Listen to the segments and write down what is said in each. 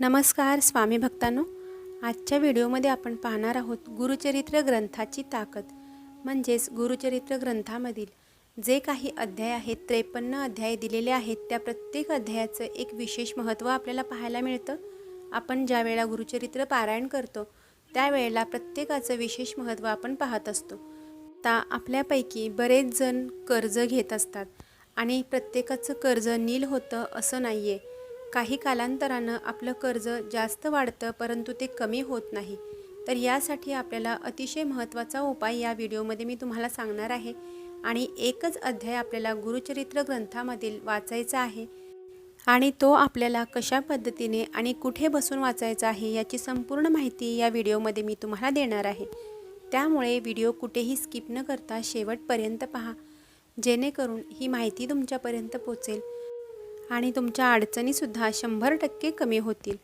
नमस्कार स्वामी भक्तांनो. आजच्या व्हिडिओमध्ये आपण पाहणार आहोत गुरुचरित्र ग्रंथाची ताकद. म्हणजेच गुरुचरित्र ग्रंथामधील जे काही अध्याय आहेत त्रेपन्न अध्याय दिलेले आहेत त्या प्रत्येक अध्यायाचं एक विशेष महत्त्व आपल्याला पाहायला मिळतं. आपण ज्या वेळेला गुरुचरित्र पारायण करतो त्यावेळेला प्रत्येकाचं विशेष महत्त्व आपण पाहत असतो. आता आपल्यापैकी बरेच जण कर्ज घेत असतात आणि प्रत्येकाचं कर्ज नील होतं असं नाही आहे काही कालांतरानं आपलं कर्ज जास्त वाढतं परंतु ते कमी होत नाही. तर यासाठी आपल्याला अतिशय महत्त्वाचा उपाय या व्हिडिओमध्ये मी तुम्हाला सांगणार आहे. आणि एकच अध्याय आपल्याला गुरुचरित्र ग्रंथामधील वाचायचा आहे. आणि तो आपल्याला कशा पद्धतीने आणि कुठे बसून वाचायचा आहे याची संपूर्ण माहिती या व्हिडिओमध्ये मी तुम्हाला देणार आहे. त्यामुळे व्हिडिओ कुठेही स्किप न करता शेवटपर्यंत पहा. जेणेकरून ही माहिती तुमच्यापर्यंत पोचेल. आणि तुमच्या अडचणीसुद्धा शंभर टक्के कमी होतील.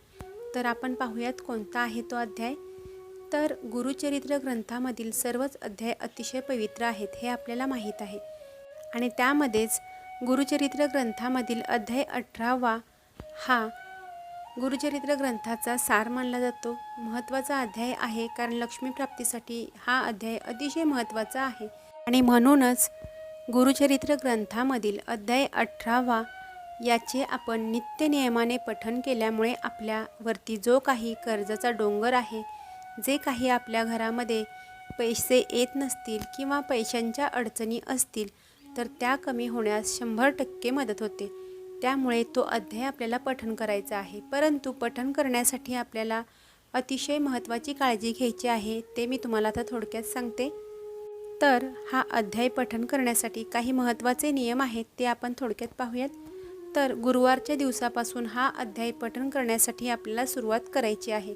तर आपण पाहूयात कोणता आहे तो अध्याय. तर गुरुचरित्र ग्रंथामधील सर्वच अध्याय अतिशय पवित्र आहेत हे आपल्याला माहीत आहे. आणि त्यामध्येच गुरुचरित्र ग्रंथामधील अध्याय अठरावा हा गुरुचरित्र ग्रंथाचा सार मानला जातो. महत्त्वाचा अध्याय आहे कारण लक्ष्मीप्राप्तीसाठी हा अध्याय अतिशय महत्त्वाचा आहे. आणि म्हणूनच गुरुचरित्र ग्रंथामधील अध्याय अठरावा याचे आपण नित्यनियमाने पठन केल्यामुळे आपल्यावरती जो काही कर्जाचा डोंगर आहे जे काही आपल्या घरामध्ये पैसे येत नसतील किंवा पैशांच्या अडचणी असतील तर त्या कमी होण्यास शंभर टक्के मदत होते. त्यामुळे तो अध्याय आपल्याला पठन करायचा आहे. परंतु पठन करण्यासाठी आपल्याला अतिशय महत्त्वाची काळजी घ्यायची आहे ते मी तुम्हाला आता थोडक्यात सांगते. तर हा अध्याय पठन करण्यासाठी काही महत्त्वाचे नियम आहेत ते आपण थोडक्यात पाहूयात. तर गुरुवारच्या दिवसापासून हा अध्याय पठन करण्यासाठी आपल्याला सुरुवात करायची आहे.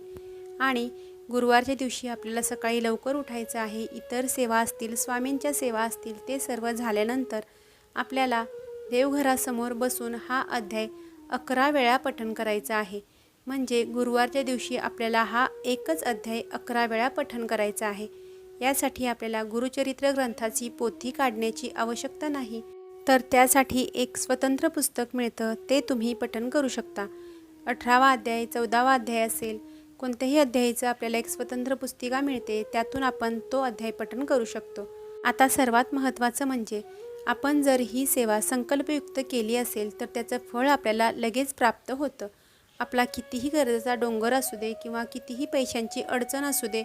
आणि गुरुवारच्या दिवशी आपल्याला सकाळी लवकर उठायचं आहे. इतर सेवा असतील स्वामींच्या सेवा असतील ते सर्व झाल्यानंतर आपल्याला देवघरासमोर बसून हा अध्याय अकरा वेळा पठन करायचा आहे. म्हणजे गुरुवारच्या दिवशी आपल्याला हा एकच अध्याय अकरा वेळा पठन करायचा आहे. यासाठी आपल्याला गुरुचरित्र ग्रंथाची पोथी काढण्याची आवश्यकता नाही. तर त्यासाठी एक स्वतंत्र पुस्तक मिळतं ते तुम्ही पठन करू शकता. अठरावा अध्याय चौदावा अध्याय असेल कोणत्याही अध्यायाचं आपल्याला एक स्वतंत्र पुस्तिका मिळते त्यातून आपण तो अध्याय पठन करू शकतो. आता सर्वात महत्त्वाचं म्हणजे आपण जर ही सेवा संकल्पयुक्त केली असेल तर त्याचं फळ आपल्याला लगेच प्राप्त होतं. आपला कितीही गरजेचा डोंगर असू दे किंवा कितीही पैशांची अडचण असू दे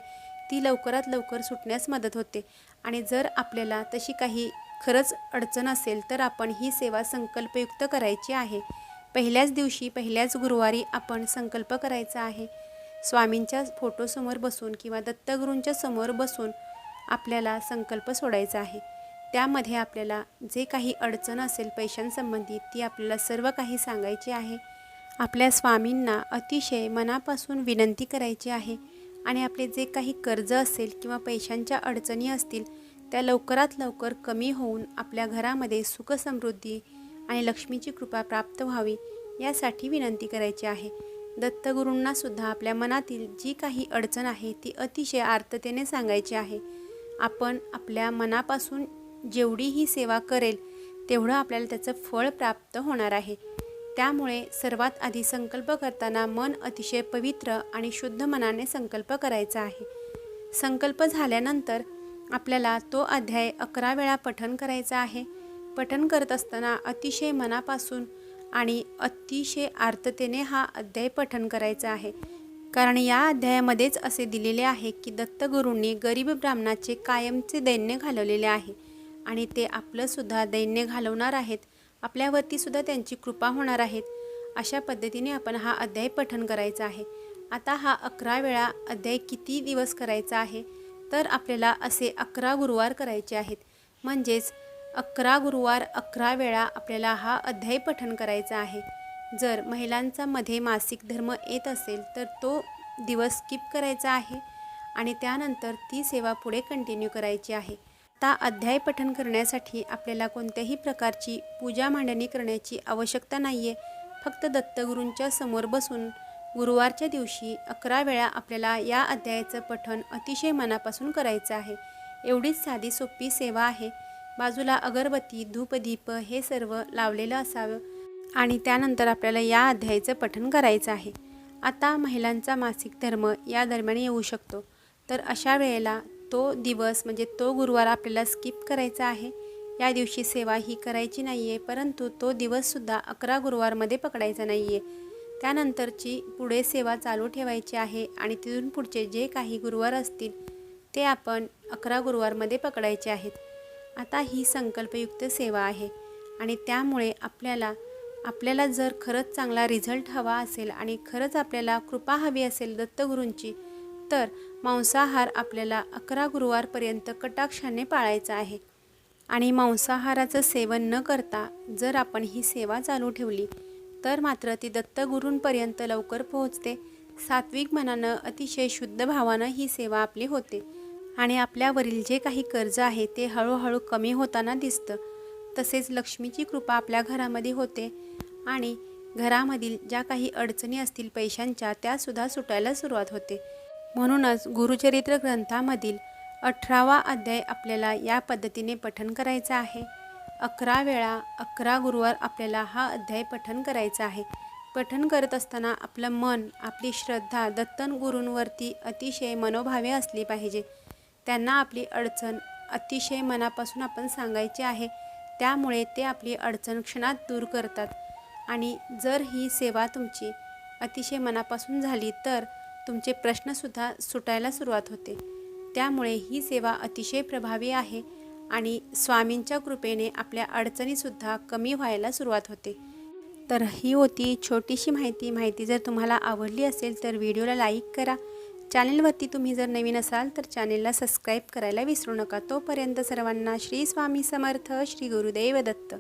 ती लवकरात लवकर सुटण्यास मदत होते. आणि जर आपल्याला तशी काही खरंच अडचण असेल तर आपण ही सेवा संकल्पयुक्त करायची आहे. पहिल्याच दिवशी पहिल्याच गुरुवारी आपण संकल्प करायचा आहे. स्वामींच्या फोटोसमोर बसून किंवा दत्तगुरूंच्या समोर बसून आपल्याला संकल्प सोडायचा आहे. त्यामध्ये आपल्याला जे काही अडचण असेल पैशांसंबंधी ती आपल्याला सर्व काही सांगायची आहे. आपल्या स्वामींना अतिशय मनापासून विनंती करायची आहे. आणि आपले जे काही कर्ज असेल किंवा पैशांच्या अडचणी असतील त्या लवकरात लवकर कमी होऊन आपल्या घरामध्ये सुखसमृद्धी आणि लक्ष्मीची कृपा प्राप्त व्हावी यासाठी विनंती करायची आहे. दत्तगुरूंनासुद्धा आपल्या मनातील जी काही अडचण आहे ती अतिशय आर्ततेने सांगायची आहे. आपण आपल्या मनापासून जेवढी ही सेवा करेल तेवढं आपल्याला त्याचं फळ प्राप्त होणार आहे. त्यामुळे सर्वात आधी संकल्प करताना मन अतिशय पवित्र आणि शुद्ध मनाने संकल्प करायचा आहे. संकल्प झाल्यानंतर आपल्याला तो अध्याय अकरा वेळा पठन करायचा आहे. पठन करत असताना अतिशय मनापासून आणि अतिशय आर्ततेने हा अध्याय पठन करायचा आहे. कारण या अध्यायामध्येच असे दिलेले आहे की दत्तगुरूंनी गरीब ब्राह्मणाचे कायमचे दैन्य घालवलेले आहे आणि ते आपलंसुद्धा दैन्य घालवणार आहेत. आपल्यावरतीसुद्धा त्यांची कृपा होणार आहेत. अशा पद्धतीने आपण हा अध्याय पठन करायचा आहे. आता हा अकरा वेळा अध्याय किती दिवस करायचा आहे? तर आपल्याला असे अकरा गुरुवार करायचे आहेत. म्हणजेच अकरा गुरुवार अकरा वेळा आपल्याला हा अध्याय पठन करायचा आहे. जर महिलांचा मध्ये मासिक धर्म येत असेल तर तो दिवस स्किप करायचा आहे आणि त्यानंतर ती सेवा पुढे कंटिन्यू करायची आहे. आता अध्याय पठन करण्यासाठी आपल्याला कोणत्याही प्रकारची पूजा मांडणी करण्याची आवश्यकता नाही आहे फक्त दत्तगुरूंच्या समोर बसून गुरुवारच्या दिवशी अकरा वेळा आपल्याला या अध्यायाचं पठण अतिशय मनापासून करायचं आहे. एवढीच साधी सोपी सेवा आहे. बाजूला अगरबत्ती धूपदीप हे सर्व लावलेलं असावं आणि त्यानंतर आपल्याला या अध्यायाचं पठण करायचं आहे. आता महिलांचा मासिक धर्म या दरम्यान येऊ शकतो. तर अशा वेळेला तो दिवस म्हणजे तो गुरुवार आपल्याला स्किप करायचा आहे. या दिवशी सेवा ही करायची नाही आहे परंतु तो दिवससुद्धा अकरा गुरुवारमध्ये पकडायचा नाही आहे त्यानंतरची पुढे सेवा चालू ठेवायची आहे आणि तिथून पुढचे जे काही गुरुवार असतील ते आपण अकरा गुरुवारमध्ये पकडायचे आहेत. आता ही संकल्पयुक्त सेवा आहे आणि त्यामुळे आपल्याला आपल्याला जर खरंच चांगला रिझल्ट हवा असेल आणि खरंच आपल्याला कृपा हवी असेल दत्तगुरूंची तर मांसाहार आपल्याला अकरा गुरुवारपर्यंत कटाक्षाने पाळायचा आहे. आणि मांसाहाराचं सेवन न करता जर आपण ही सेवा चालू ठेवली तर मात्र ती दत्तगुरूंपर्यंत लवकर पोहोचते. सात्विक मनानं अतिशय शुद्ध भावानं ही सेवा आपली होते. आणि आपल्यावरील जे काही कर्ज आहे ते हळूहळू कमी होताना दिसतं. तसेच लक्ष्मीची कृपा आपल्या घरामध्ये होते. आणि घरामधील ज्या काही अडचणी असतील पैशांच्या त्यासुद्धा सुटायला सुरुवात होते. म्हणूनच गुरुचरित्र ग्रंथामधील अठरावा अध्याय आपल्याला या पद्धतीने पठन करायचा आहे. अकरा वेळा अकरा गुरुवार आपल्याला हा अध्याय पठन करायचा आहे. पठन करत असताना आपलं मन आपली श्रद्धा दत्तन गुरूंवरती अतिशय मनोभावे असली पाहिजे. त्यांना आपली अडचण अतिशय मनापासून आपण सांगायची आहे. त्यामुळे ते आपली अडचण क्षणात दूर करतात. आणि जर ही सेवा तुमची अतिशय मनापासून झाली तर तुमचे प्रश्नसुद्धा सुटायला सुरुवात होते. त्यामुळे ही सेवा अतिशय प्रभावी आहे. आणि स्वामींच्या कृपेने आपल्या अडचणीसुद्धा कमी व्हायला सुरुवात होते. तर ही होती छोटीशी माहिती. माहिती जर तुम्हाला आवडली असेल तर व्हिडिओला लाईक करा. चॅनेलवरती तुम्ही जर नवीन असाल तर चॅनेलला सबस्क्राईब करायला विसरू नका. तोपर्यंत सर्वांना श्री स्वामी समर्थ श्री गुरुदेव दत्त.